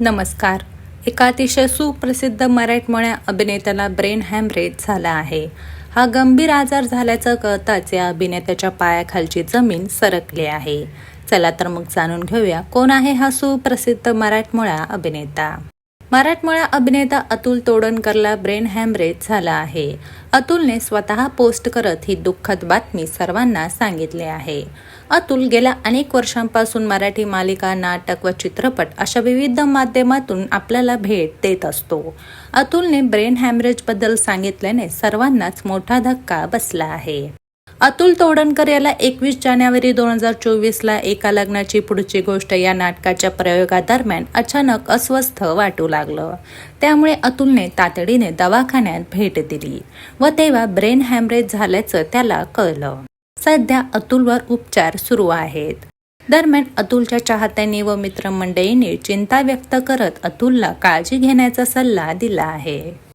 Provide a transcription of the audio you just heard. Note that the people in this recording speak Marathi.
नमस्कार. एका अतिशय सुप्रसिद्ध मराठमोळ्या अभिनेत्याला ब्रेन हॅमरेज झाला आहे. हा गंभीर आजार झाल्याचं कळताच या अभिनेत्याच्या पायाखालची जमीन सरकली आहे. चला तर मग जाणून घेऊया कोण आहे हा सुप्रसिद्ध मराठमोळा अभिनेता. मराठमोळा अभिनेता अतुल तोडणकरला ब्रेन हॅमरेज झाला आहे. अतुलने स्वतः पोस्ट करत ही दुःखद बातमी सर्वांना सांगितली आहे. अतुल गेल्या अनेक वर्षांपासून मराठी मालिका नाटक व चित्रपट अशा विविध माध्यमातून आपल्याला भेट देत असतो. अतुलने ब्रेन हॅमरेजबद्दल सांगितल्याने सर्वांनाच मोठा धक्का बसला आहे. अतुल तोडणकर याला एकवीस जानेवारी दोन हजार चोवीसला एका लग्नाची पुढची गोष्ट या नाटकाच्या प्रयोगादरम्यान अचानक अस्वस्थ वाटू लागलं. त्यामुळे अतुलने तातडीने दवाखान्यात भेट दिली व तेव्हा ब्रेन हॅमरेज झाल्याचं त्याला कळलं. सध्या अतुलवर उपचार सुरू आहेत. दरम्यान अतुलच्या चाहत्यांनी व मित्रमंडळींनी चिंता व्यक्त करत अतुलला काळजी घेण्याचा सल्ला दिला आहे.